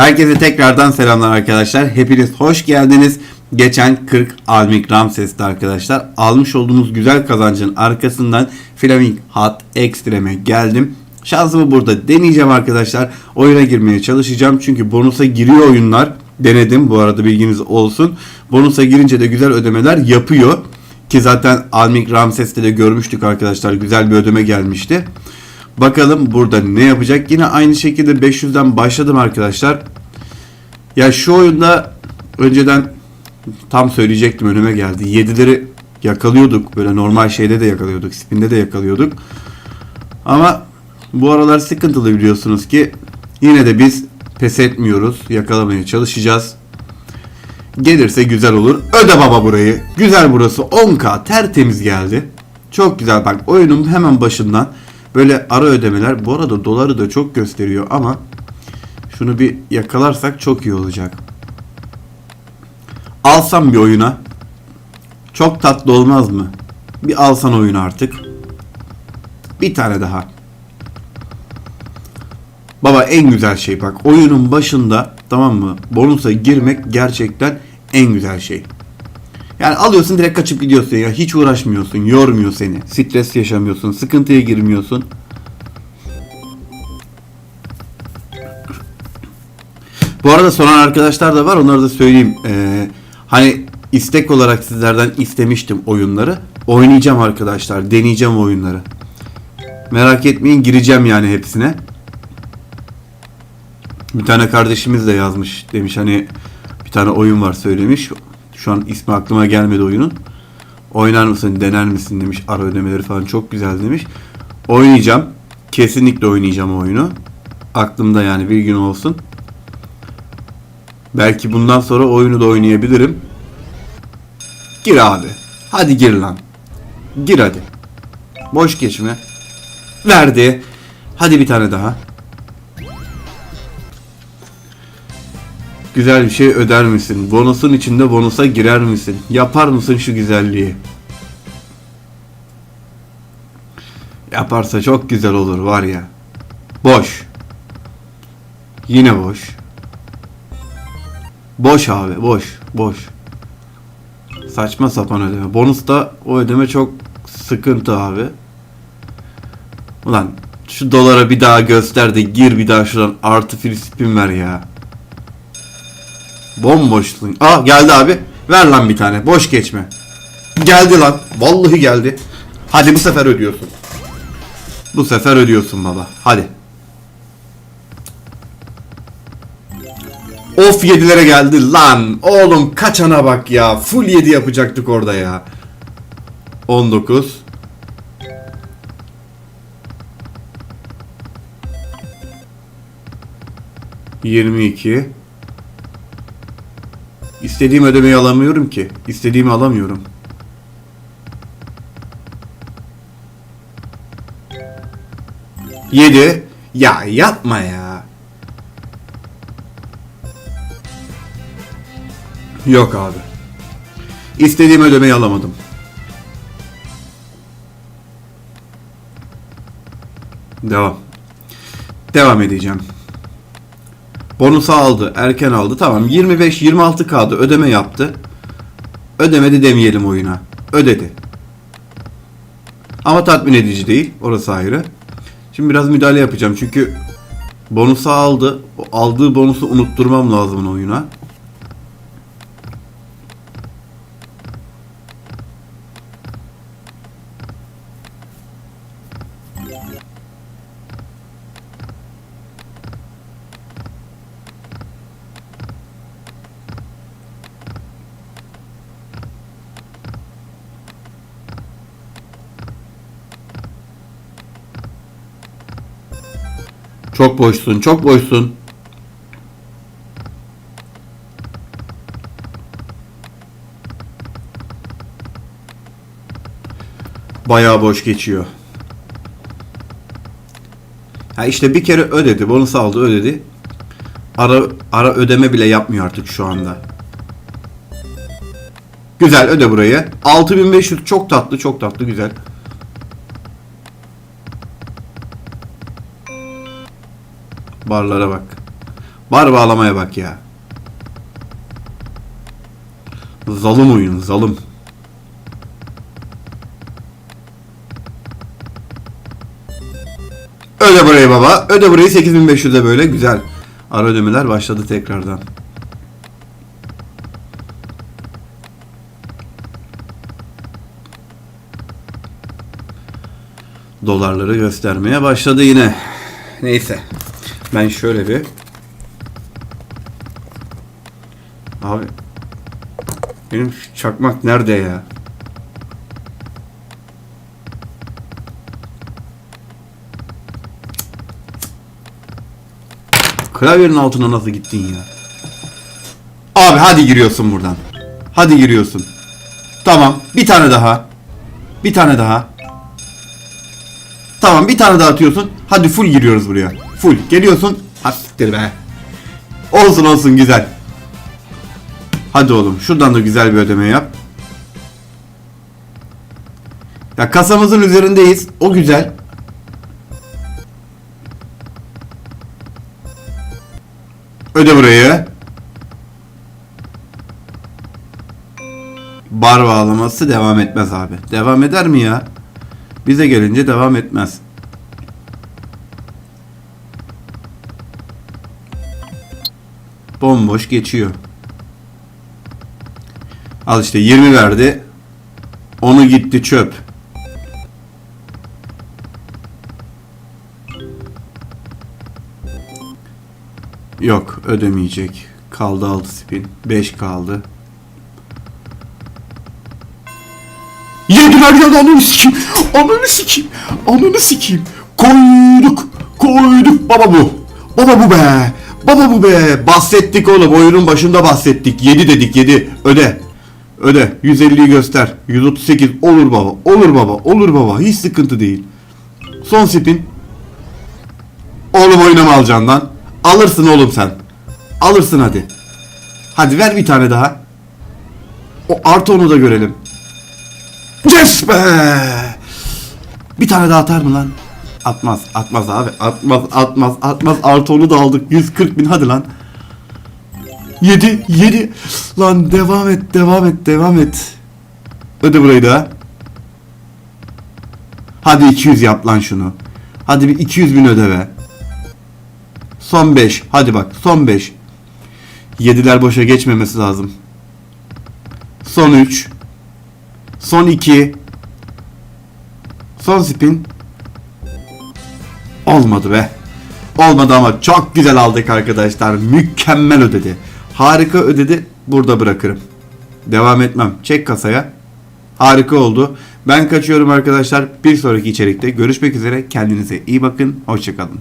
Herkese tekrardan selamlar arkadaşlar. Hepiniz hoş geldiniz. Geçen 40 Almik Ramses'te arkadaşlar. Almış olduğumuz güzel kazancın arkasından Flaming Hot Extreme'e geldim. Şansımı burada deneyeceğim arkadaşlar. Oyuna girmeye çalışacağım. Çünkü bonusa giriyor oyunlar. Denedim bu arada bilginiz olsun. Bonusa girince de güzel ödemeler yapıyor. Ki zaten Almik Ramses'te de görmüştük arkadaşlar. Güzel bir ödeme gelmişti. Bakalım burada ne yapacak. Yine aynı şekilde 500'den başladım arkadaşlar. Ya şu oyunda önceden tam söyleyecektim önüme geldi. 7'leri yakalıyorduk. Böyle normal şeyde de yakalıyorduk. Spinde de yakalıyorduk. Ama bu aralar sıkıntılı biliyorsunuz ki. Yine de biz pes etmiyoruz. Yakalamaya çalışacağız. Gelirse güzel olur. Öde baba burayı. Güzel burası. 10k tertemiz geldi. Çok güzel bak oyunun hemen başından böyle ara ödemeler. Bu arada doları da çok gösteriyor ama şunu bir yakalarsak çok iyi olacak. Alsam bir oyuna. Çok tatlı olmaz mı? Bir alsan oyunu artık. Bir tane daha. Baba en güzel şey bak oyunun başında tamam mı bonusa girmek gerçekten en güzel şey. Yani alıyorsun direkt kaçıp gidiyorsun ya hiç uğraşmıyorsun yormuyor seni stres yaşamıyorsun sıkıntıya girmiyorsun. Bu arada soran arkadaşlar da var onları da söyleyeyim. Ee, hani istek olarak sizlerden istemiştim oyunları. Oynayacağım arkadaşlar deneyeceğim oyunları. Merak etmeyin gireceğim yani hepsine. Bir tane kardeşimiz de yazmış demiş hani bir tane oyun var söylemiş. Şu an ismi aklıma gelmedi oyunun. Oynar mısın dener misin demiş ara ödemeleri falan çok güzel demiş. Oynayacağım. Kesinlikle oynayacağım oyunu. Aklımda yani bir gün olsun. Belki bundan sonra oyunu da oynayabilirim. Gir abi. Hadi gir lan. Gir hadi. Boş geçme. Verdi. Hadi bir tane daha. Güzel bir şey öder misin? Bonusun içinde bonusa girer misin? Yapar mısın şu güzelliği? Yaparsa çok güzel olur var ya. Boş. Yine boş. Boş abi boş boş. Saçma sapan ödeme. Bonusta o ödeme çok sıkıntı abi. Ulan şu dolara bir daha göster de gir bir daha şuradan artı free spin ver ya. Bomboşsun. Aa geldi abi. Ver lan bir tane. Boş geçme. Geldi lan. Vallahi geldi. Hadi bu sefer ödüyorsun. Bu sefer ödüyorsun baba. Hadi. Of yedilere geldi lan. Oğlum kaçana bak ya. Full 7 yapacaktık orada ya. 19. Yirmi iki. İstediğim ödemeyi alamıyorum ki. İstediğimi alamıyorum. Yedi. Ya yapma ya. Yok abi. İstediğim ödemeyi alamadım. Devam. Devam edeceğim. Bonusu aldı. Erken aldı. Tamam 25-26 kaldı. Ödeme yaptı. Ödemedi demeyelim oyuna. Ödedi. Ama tatmin edici değil. Orası ayrı. Şimdi biraz müdahale yapacağım. Çünkü bonusu aldı. O aldığı bonusu unutturmam lazım oyuna. Çok boşsun, çok boşsun. Bayağı boş geçiyor. Ha işte bir kere ödedi, bonus aldı, ödedi. Ara ara ödeme bile yapmıyor artık şu anda. Güzel öde burayı. 6500 çok tatlı, çok tatlı, güzel. Barlara bak. Bar bağlamaya bak ya. Zalım oyun zalım. Öde burayı baba. Öde burayı 8500'e böyle güzel. Ara ödemeler başladı tekrardan. Dolarları göstermeye başladı yine. Neyse. Ben şöyle bir Abi benim şu çakmak nerede ya? Klavyenin altına nasıl gittin ya? Abi hadi giriyorsun buradan. Hadi giriyorsun. Tamam. Bir tane daha. Bir tane daha. Tamam bir tane daha atıyorsun. Hadi full giriyoruz buraya. Full. Geliyorsun. Ha siktir be. Olsun olsun güzel. Hadi oğlum şuradan da güzel bir ödeme yap. Ya kasamızın üzerindeyiz. O güzel. Öde burayı. Bar bağlaması devam etmez abi. Devam eder mi ya? Bize gelince devam etmez. Bomboş geçiyor. Al işte 20 verdi. Onu gitti çöp. Yok ödemeyecek. Kaldı 6 spin. 5 kaldı. Yediler ya ananı sikeyim. Ananı sikeyim. Ananı sikeyim. Koyduk. Koyduk baba bu. Baba bu be. Baba bu be. Bahsettik oğlum. Oyunun başında bahsettik. 7 dedik 7. Öde. Öde. 150'yi göster. 138. Olur baba. Olur baba. Olur baba. Hiç sıkıntı değil. Son spin. Oğlum oynama alacaksın lan. Alırsın oğlum sen. Alırsın hadi. Hadi ver bir tane daha. O artı onu da görelim. Yes be! Bir tane daha atar mı lan? Atmaz, atmaz abi. Atmaz, atmaz, atmaz. Artı onu da aldık. 140 bin hadi lan. 7, 7. Lan devam et, devam et, devam et. Öde burayı da. Hadi 200 yap lan şunu. Hadi bir 200 bin öde. Son 5. Hadi bak son 5. 7'ler boşa geçmemesi lazım. Son 3. Son 2. Son spin. Olmadı be. Olmadı ama çok güzel aldık arkadaşlar. Mükemmel ödedi. Harika ödedi. Burada bırakırım. Devam etmem. Çek kasaya. Harika oldu. Ben kaçıyorum arkadaşlar. Bir sonraki içerikte görüşmek üzere. Kendinize iyi bakın. Hoşçakalın.